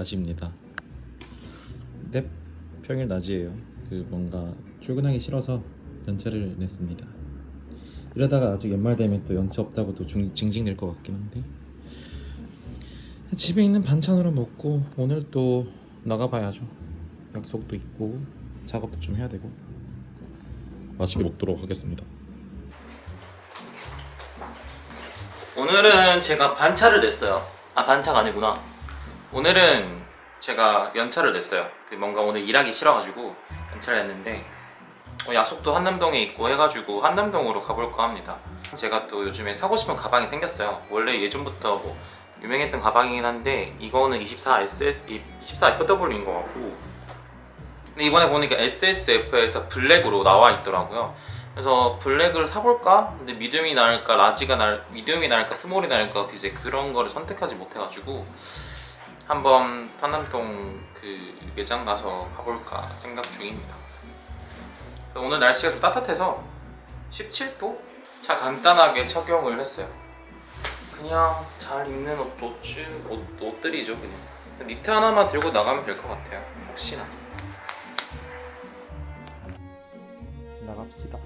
낮입니다. 네, 평일 낮이에요. 그 뭔가 출근하기 싫어서 연차를 냈습니다. 이러다가 아주 연말 되면 또 연차 없다고 또 중, 징징댈 것 같긴 한데 집에 있는 반찬으로 먹고 오늘 또 나가봐야죠. 약속도 있고 작업도 좀 해야 되고 맛있게 먹도록 하겠습니다. 오늘은 제가 반차를 냈어요. 아 반차가 아니구나. 오늘은 제가 연차를 냈어요. 그 뭔가 오늘 일하기 싫어가지고 연차를 냈는데 어, 약속도 한남동에 있고 해가지고 한남동으로 가볼까 합니다. 제가 또 요즘에 사고 싶은 가방이 생겼어요. 원래 예전부터 뭐 유명했던 가방이긴 한데 이거는 24 SS, 24 FW인 것 같고 근데 이번에 보니까 SSF에서 블랙으로 나와 있더라고요. 그래서 블랙을 사볼까? 근데 미디움이 나을까, 라지가 날, 미디움이 나을까, 스몰이 나을까 이제 그런 거를 선택하지 못해가지고 한번 한남동 그 매장 가서 가볼까 생각 중입니다. 오늘 날씨가 좀 따뜻해서 17도? 자 간단하게 착용을 했어요. 그냥 잘 입는 옷, 옷, 옷, 옷들이죠 그냥. 니트 하나만 들고 나가면 될 것 같아요. 혹시나. 나갑시다.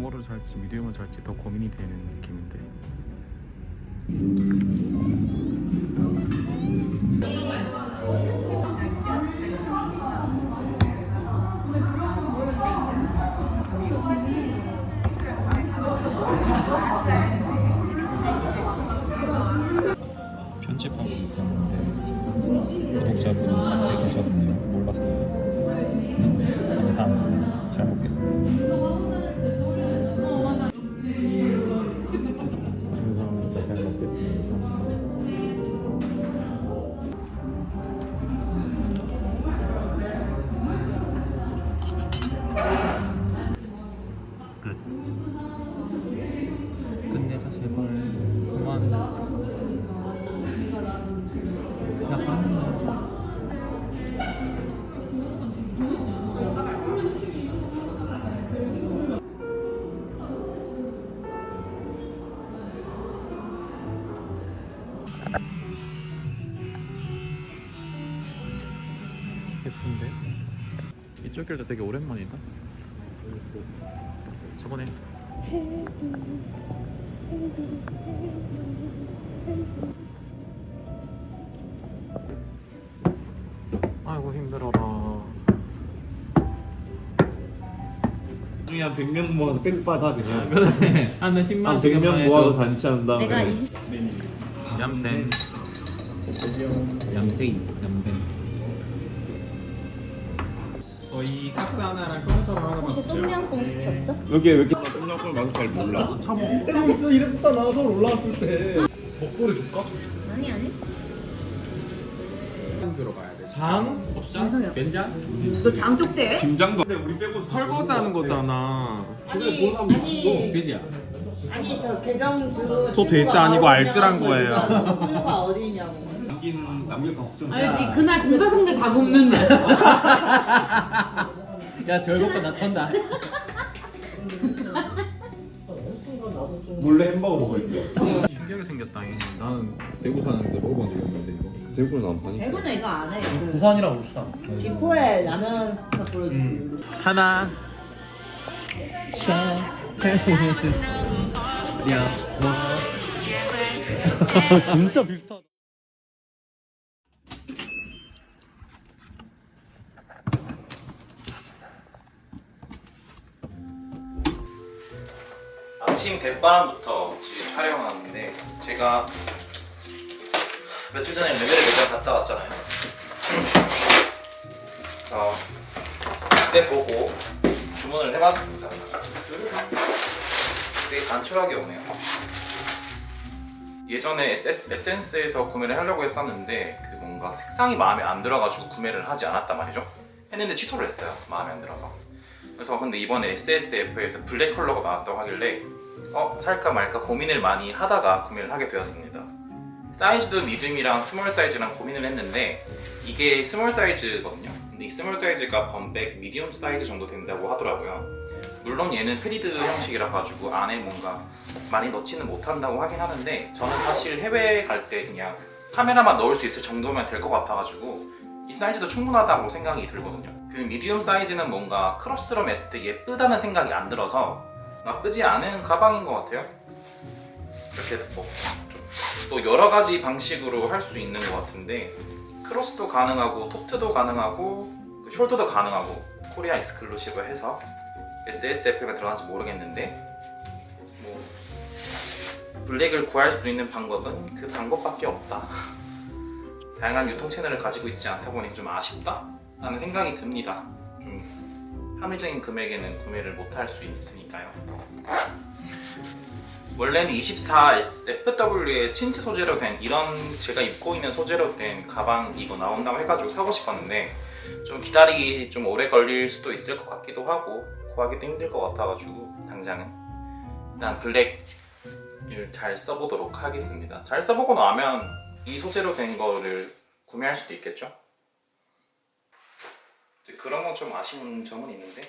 스몰을 살지 미디움을 살지 더 고민이 되는 느낌인데. 편집하고 있었는데 구독자분이 계셨네요. 몰랐어요. 감사합니다. 잘 먹겠습니다. 이쪽 길도 되게 오랜만이다. 저번에 아이고 힘들어라. 중에 한 100명 모아서 뺑빠다 그냥 한은 10만 한 100명 모아서 잔치한 다음에 내가 20 얌생. 얌세이. 얌생. 저희 카스 하나랑 소금처럼 하나만 혹시 똠양꿍 시켰어? 여기 왜 이렇게 똥냥골 맛을 잘 몰라. 때리고. 있어? 이랬었잖아 서울 올라왔을 때. 먹고리 줄까? 아니 아니. 들어가야 돼. 장? 고추장? 된장? 너 장독대? 김장도 근데 우리 빼고 설거지 하는 거잖아. 아니 아니. 돼지야. 아니 저 개정주 저 돼지 아니고 알뜰한 거예요. 후가 어디냐고 남기는 남겨서 걱정 알지 그날 동사성대 다 굽는 날. 야 저거 나 턴다. 몰래 햄버거 먹을게. 신기하게 생겼다. 나는 대구 사는데 먹어본 적이 없는데 이거. 대구는 안 파니? 대구는 이거 안 해. 그 부산이랑 봅시다. 지포에 라면 스파 보여주지. 하나. 진짜 비슷하다. 아침 대바람부터 촬영을 하는데 제가 며칠 전에 레벨을 매장 갔다 왔잖아요. 어, 그때 보고 주문을 해봤습니다. 되게 단촐하게 오네요. 예전에 에센- 에센스에서 구매를 하려고 했었는데 그 뭔가 색상이 마음에 안 들어가지고 구매를 하지 않았단 말이죠. 했는데 취소를 했어요. 마음에 안 들어서. 그래서 근데 이번에 SSF에서 블랙 컬러가 나왔다고 하길래 어 살까 말까 고민을 많이 하다가 구매를 하게 되었습니다. 사이즈도 미디움이랑 스몰 사이즈랑 고민을 했는데 이게 스몰 사이즈거든요. 근데 이 스몰 사이즈가 범백 미디움 사이즈 정도 된다고 하더라고요. 물론 얘는 패디드 형식이라 가지고 안에 뭔가 많이 넣지는 못한다고 하긴 하는데 저는 사실 해외 갈 때 그냥 카메라만 넣을 수 있을 정도면 될 것 같아가지고 이 사이즈도 충분하다고 생각이 들거든요. 그 미디움 사이즈는 뭔가 크로스로 맸을 때 예쁘다는 생각이 안 들어서 나쁘지 않은 가방인 것 같아요. 이렇게 뭐또 여러 가지 방식으로 할 수 있는 것 같은데 크로스도 가능하고 토트도 가능하고 그 숄더도 가능하고 코리아 익스클루시브 해서 SSF가 들어간지 모르겠는데 뭐 블랙을 구할 수 있는 방법은 그 방법밖에 없다. 다양한 유통 채널을 가지고 있지 않다 보니 좀 아쉽다라는 생각이 듭니다. 좀 합리적인 금액에는 구매를 못 할 수 있으니까요. 원래는 24 FW의 친치 소재로 된 이런 제가 입고 있는 소재로 된 가방 이거 나온다고 해가지고 사고 싶었는데 좀 기다리기 좀 오래 걸릴 수도 있을 것 같기도 하고 구하기도 힘들 것 같아가지고 당장은 일단 블랙을 잘 써보도록 하겠습니다. 잘 써보고 나면 이 소재로 된 거를 구매할 수도 있겠죠? 그런 건 좀 아쉬운 점은 있는데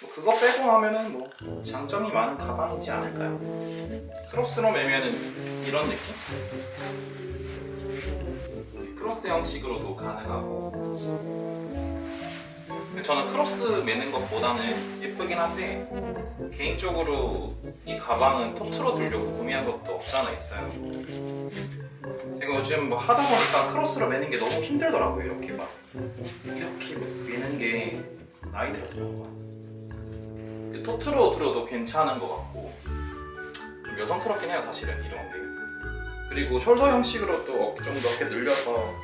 뭐 그거 빼고 하면은 뭐 장점이 많은 가방이지 않을까요? 크로스로 매면은 이런 느낌? 크로스 형식으로도 가능하고 저는 크로스 매는 것보다는 예쁘긴 한데 개인적으로 이 가방은 토트로 들려고 구매한 것도 없지 않아 있어요. 제가 요즘 뭐 하다 보니까 크로스로 매는 게 너무 힘들더라고요 이렇게 막. 이렇게 매는 게 나이 들어서 그런 거야 그 토트로 들어도 괜찮은 것 같고 좀 여성스럽긴 해요 사실은 이런 게. 그리고 숄더 형식으로 또 어깨 좀 넓게 늘려서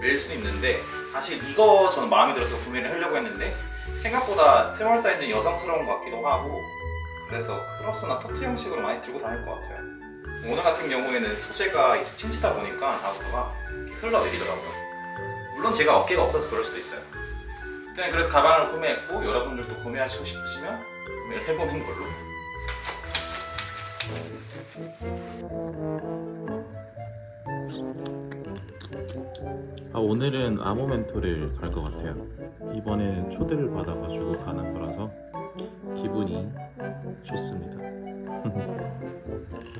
매일 수도 있는데 사실 이거 저는 마음에 들어서 구매를 하려고 했는데 생각보다 스몰 사이즈는 여성스러운 것 같기도 하고 그래서 크로스나 토트 형식으로 많이 들고 다닐 것 같아요. 오늘 같은 경우에는 소재가 이제 칭치다 보니까 아우터가 흘러내리더라고요. 물론 제가 어깨가 없어서 그럴 수도 있어요. 일단 그래서 가방을 구매했고 여러분들도 구매하시고 싶으시면 구매를 해보는 걸로 아 오늘은 아모멘토를 갈 것 같아요. 이번에는 초대를 받아가지고 가는 거라서 기분이 좋습니다.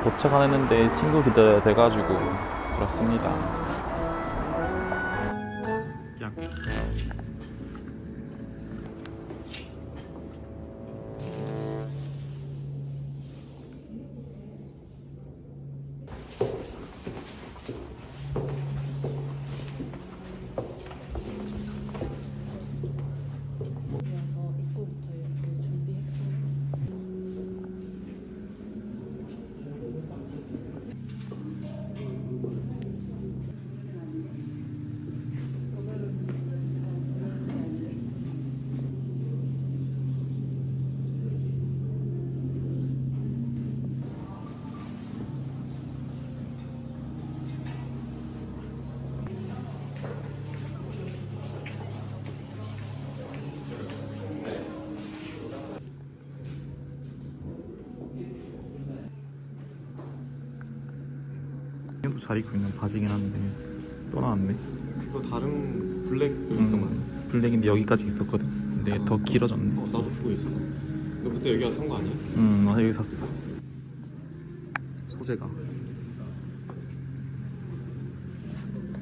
도착하는데 친구 기다려야 돼가지고 그렇습니다. 잘 입고 있는 바지긴 한데 또 나왔네 그거 다른 블랙 있던 거 아니야? 음, 블랙인데 여기까지 있었거든 근데 더 길어졌네 어 나도 그거 있어 너 그때 여기 와서 산 거 아니야? 음, 나 여기 샀어. 소재가.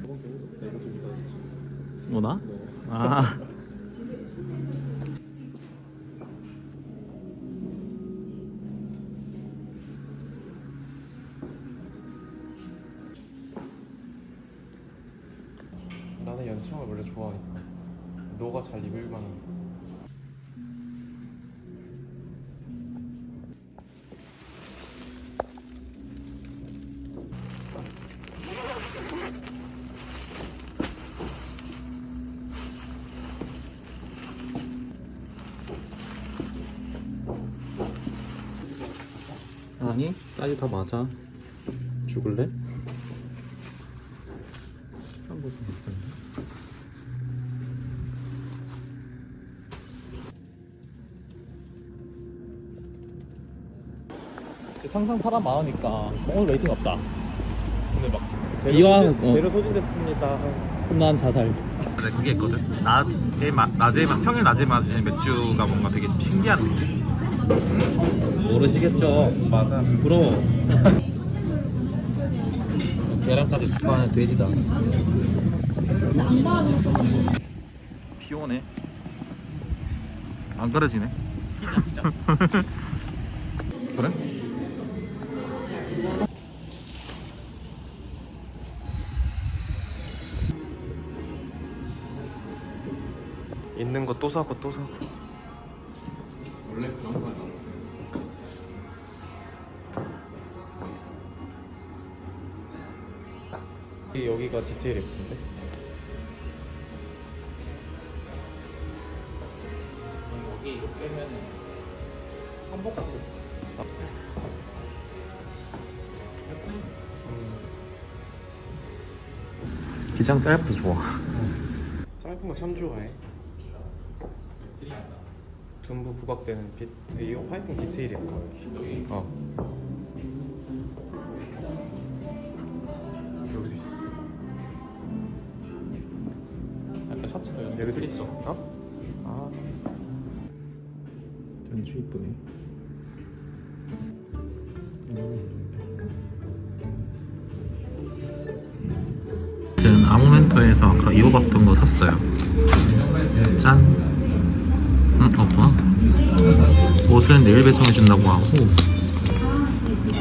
저번 경에서 하지 뭐나? 아. 좋아하니까 너가 잘 입을 만한 아니, 사이즈 다 맞아. 죽을래? 한번 상상 사람 많으니까 오늘 웨이팅 없다. 근데 막 비와 어. 재료 소진됐습니다 난 자살. 네, 그게 있거든. 낮, 제일 마, 낮에 마- 평일 낮에 마시는 맥주가 뭔가 되게 좀 신기한 느낌. 모르시겠죠? 맞아. 부러워. 계란까지 추가하는 돼지다. 비 오네. 안 피자. 그래? 있는 거 또 사고 또 사고 원래 그런 거야 나왔어요. 여기가 디테일 예쁜데? 여기 이거 빼면 한복 같아. 기장 짧아서 좋아. 짧은 거 참 좋아해 둔부 부각되는 빛 이 화이팅 디테일이 여기 어 여기도 있어 약간 셔츠도 슬릿 있어 어? 아 전주 이쁘네. 저는 아모멘토에서 아까 입어봤던 거 샀어요. 짠. 응, 없구나. 옷은 내일 배송해준다고 하고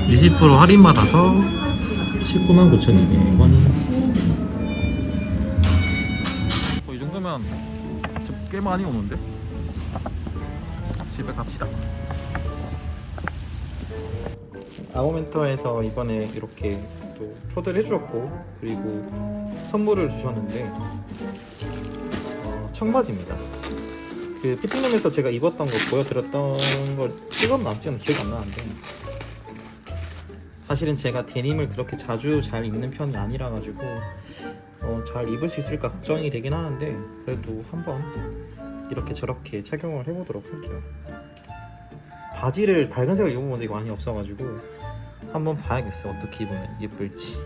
20% 할인 받아서 19만 9,200원. 어, 이 정도면 꽤 많이 오는데? 집에 갑시다. 아모멘토에서 이번에 이렇게 또 초대를 해주었고 그리고 선물을 주셨는데 어, 청바지입니다. 그 피팅룸에서 제가 입었던 거 보여드렸던 걸 찍었나 안 찍었나 기억이 안 나는데 사실은 제가 데님을 그렇게 자주 잘 입는 편이 아니라 가지고 어, 잘 입을 수 있을까 걱정이 되긴 하는데 그래도 한번 이렇게 저렇게 착용을 해보도록 할게요. 바지를 밝은 색을 입어본 적이 많이 없어가지고 한번 봐야겠어 어떻게 입으면 예쁠지.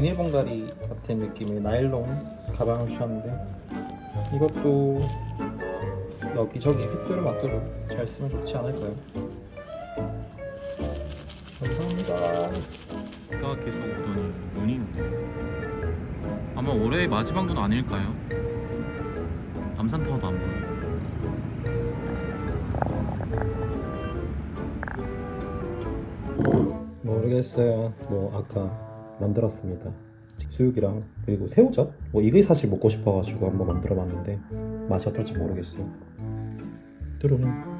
비닐봉다리 같은 느낌의 나일론 가방을 주셨는데 이것도 여기저기 핏도를 맞도록 잘 쓰면 좋지 않을까요? 감사합니다. 비가 계속 오더니 눈이 오네. 아마 올해의 마지막 눈 아닐까요? 남산타워도 안 보여. 모르겠어요. 뭐 아까 만들었습니다. 수육이랑 그리고 새우젓? 뭐 이게 사실 먹고 싶어가지고 한번 만들어봤는데 맛이 어떨지 모르겠어요. 뚜rum.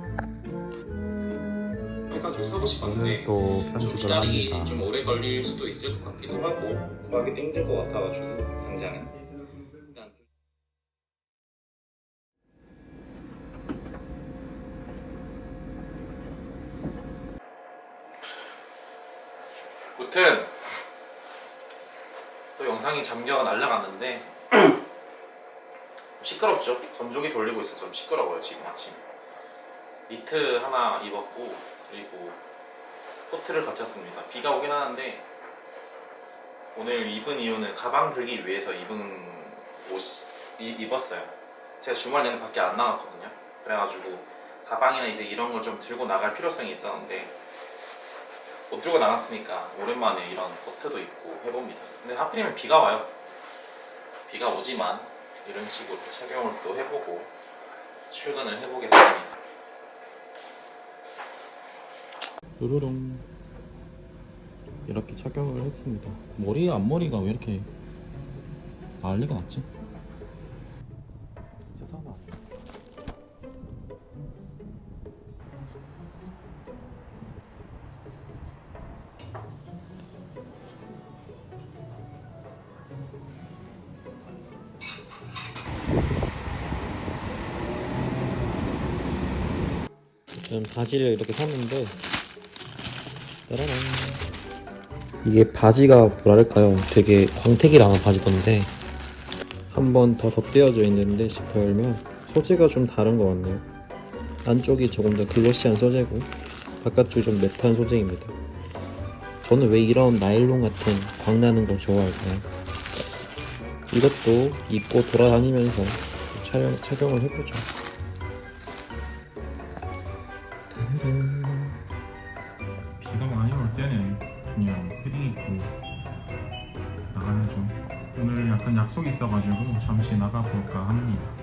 해가지고 사고 또좀 편집을 기다리기 합니다. 좀 오래 걸릴 수도 있을 것 같기도 하고 구하기도 힘들 것 같아가지고 당장은 일단 무튼 또 영상이 잠겨가 날라갔는데 시끄럽죠? 건조기 돌리고 있어서 좀 시끄러워요 지금 아침 니트 하나 입었고 그리고 코트를 갖췄습니다. 비가 오긴 하는데 오늘 입은 이유는 가방 들기 위해서 입은 옷 입었어요. 제가 주말 내내 밖에 안 나갔거든요. 그래가지고 가방이나 이제 이런 걸 좀 들고 나갈 필요성이 있었는데 못 들고 나갔으니까 오랜만에 이런 코트도 입고 해봅니다. 근데 하필이면 비가 와요. 비가 오지만 이런 식으로 착용을 또 해보고 출근을 해보겠습니다. 뾰로롱 이렇게 착용을 했습니다. 머리 앞머리가 왜 이렇게 난리가 났지? 저는 바지를 이렇게 샀는데 따라란. 이게 바지가 뭐랄까요? 되게 광택이 나는 바지던데 한 번 더 덧대어져 있는데 지퍼 열면 소재가 좀 다른 것 같네요. 안쪽이 조금 더 글로시한 소재고 바깥쪽이 좀 매트한 소재입니다. 저는 왜 이런 나일론 같은 광나는 걸 좋아할까요? 이것도 입고 돌아다니면서 촬영, 착용을 해보죠 따라란. 비가 많이 올 때는 그냥 패딩 입고 나가야죠. 오늘 약간 약속 있어가지고 잠시 나가볼까 합니다.